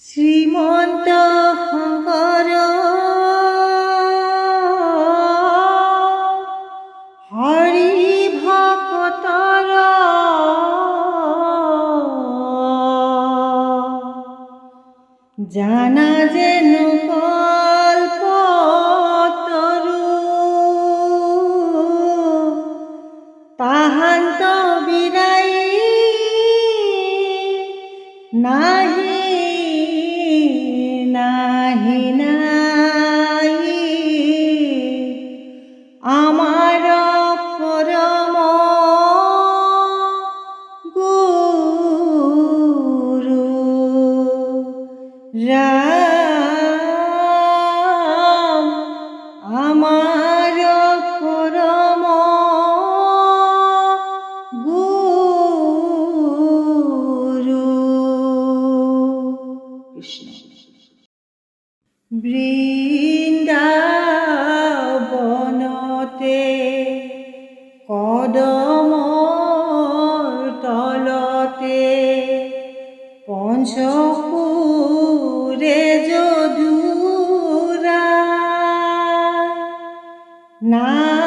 শ্রীমন্ত শংকৰ হরি ভকতর। জানা যেন কৃষ্ণ। বৃন্দাবনতে কদমৰ তলতে পঞ্চপুৰে যদুৰা নাম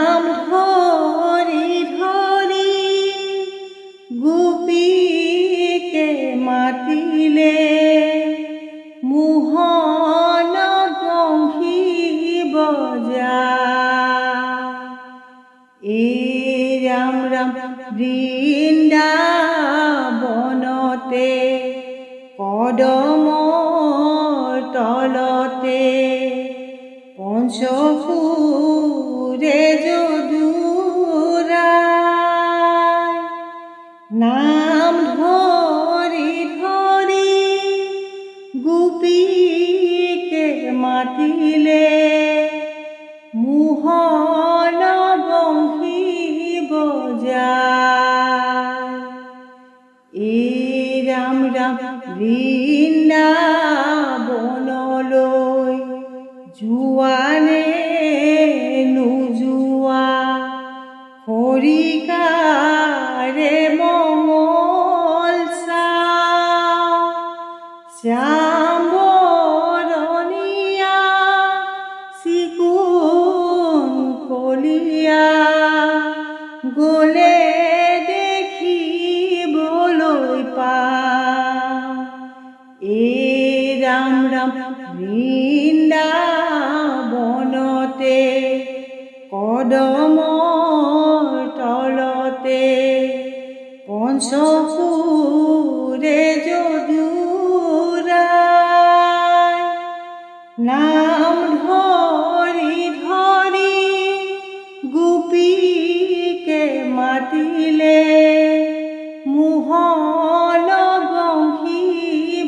ৰাম বৃন্দাবনতে কদম তলতে পঞ্চপুৰে যোৱানে নোযোৱা হৰিকাৰে মঙল চাওঁ। শ্যাম বৰণীয়া চিকুণ কলীয়া গলে যদুৰা নাম গোপীকে মাতিলে মোহন বংশী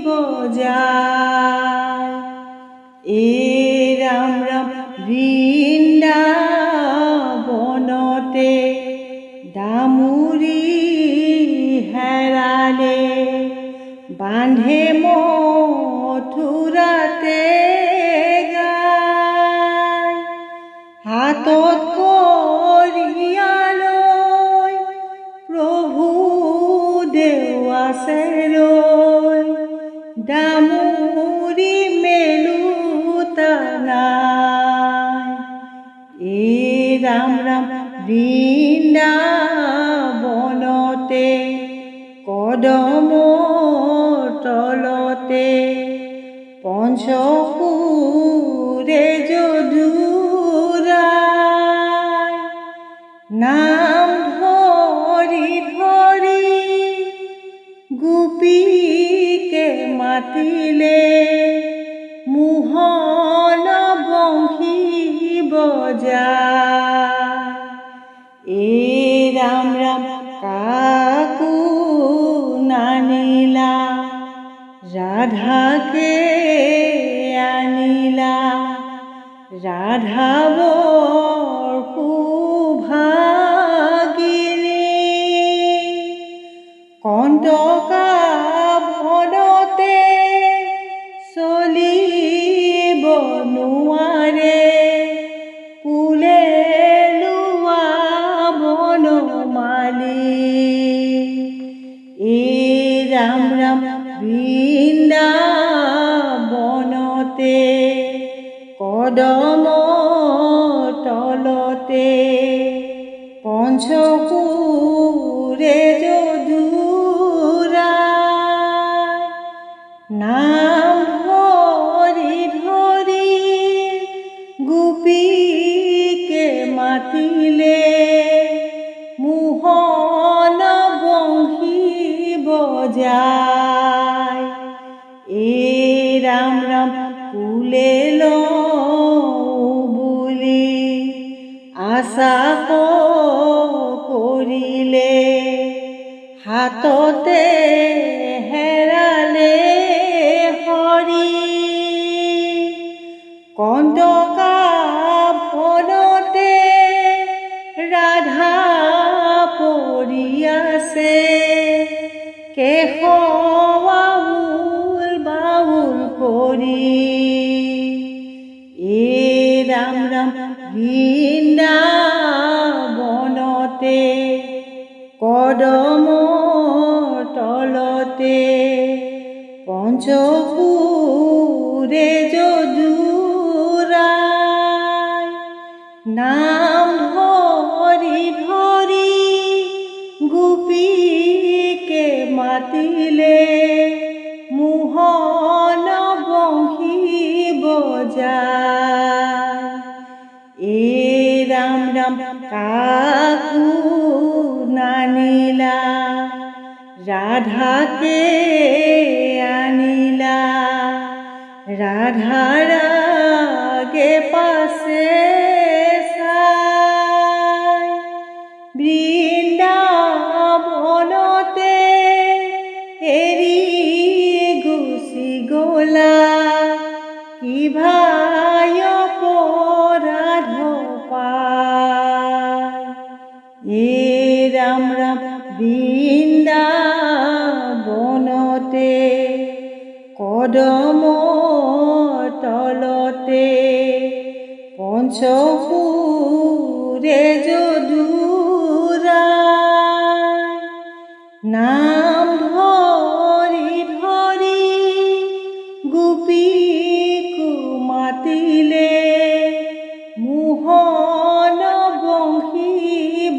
বজায় এই ৰাম ৰাম দেও আছে ৰৈ দামুৰি মেলোতা নাই এই ৰাম ৰাম বৃন্দাবনতে কদম তলতে পঞ্চপুৰে ৰাধাকে আনিলা। ৰাধাবৰ সুভাগিনী কণ্টকা ভনতে চলিব নোৱাৰে কুলে লোৱা বনমালী এই ৰাম ৰাম বৃন্দা কদম তলতে পঞ্চকুৰে যদুৰা নাম ধৰি ধৰি গোপীকে মাতিলে মোহন বংশী বজায়। এ ৰাম ৰাম কুলে আশা কৰিলে হাততে হেৰালে হৰি কন্দকা বনতে ৰাধা পৰি আছে কেশৱাউল বাউল কৰি কদম তলতে পঞ্চপুরে যদুৰাই নাম ধরি ধরি গুপিকে মাতিলে কাকু নানিলা ৰাধাকে আনিলা ৰাধাৰ আগে পঞ্চপুৰে যদুৰা নাম ধৰি ধৰি গোপীকো মাতিলে মোহন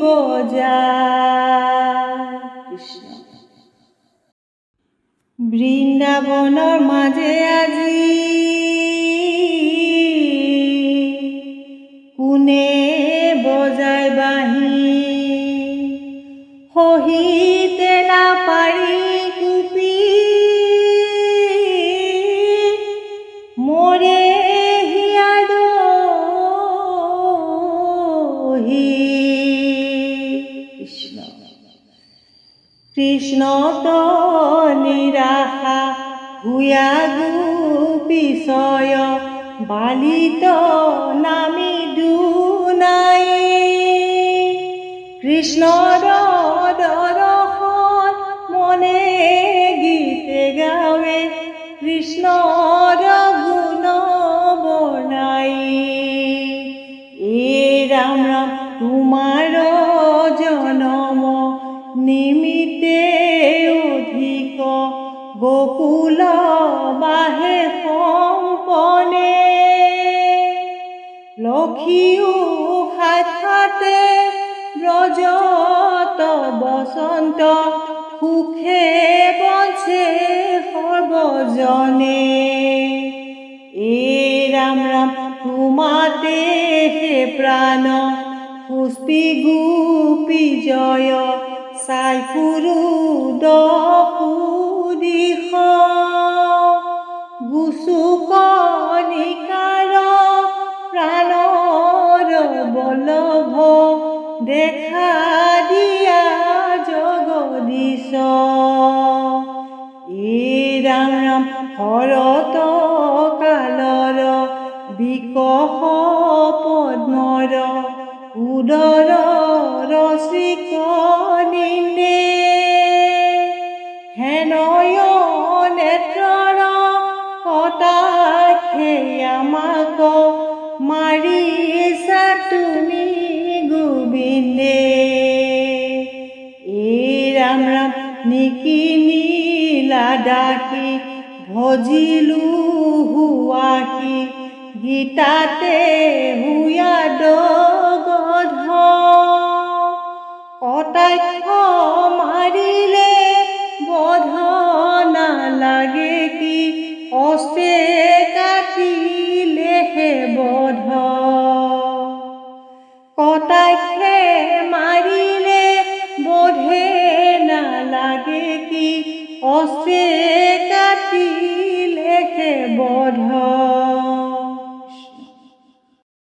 বজায়। কৃষ্ণ। বৃন্দাবনৰ মাজে আজি সহিতে নাপাৰি কুপি। মৰে হিয়াদহি কৃষ্ণ। কৃষ্ণ তো নিৰাশা হুয়া গোপিছয় বালিত নামি দুনাই কৃষ্ণৰ রহন মনে গীতে গাৱে কৃষ্ণ গুণ বনাই এ ৰাম ৰাম তোমাৰ বসন্ত সুখে বঞ্চে সৰ্বজনে এ ৰাম ৰাম তোমাতে হে প্ৰাণ পুষ্পি গোপী জয় চাই পুৰু দিশ গুচুক নিকাৰ প্ৰাণৰ বল্লভ দেখা ৰাম ৰাম শৰত কালৰ বিকশ পদ্মৰ উদৰ ৰচিক এই ৰাম ৰাম নিকিনিলা ডাকি, ভজিলো হুৱাকি গীতাতে হুয়া গধ কটাক্ষ মাৰিলে বধ নালাগে কি, অস্তে কাটিলেহে বধ। কটাক্ষে কাটিলেহে বধ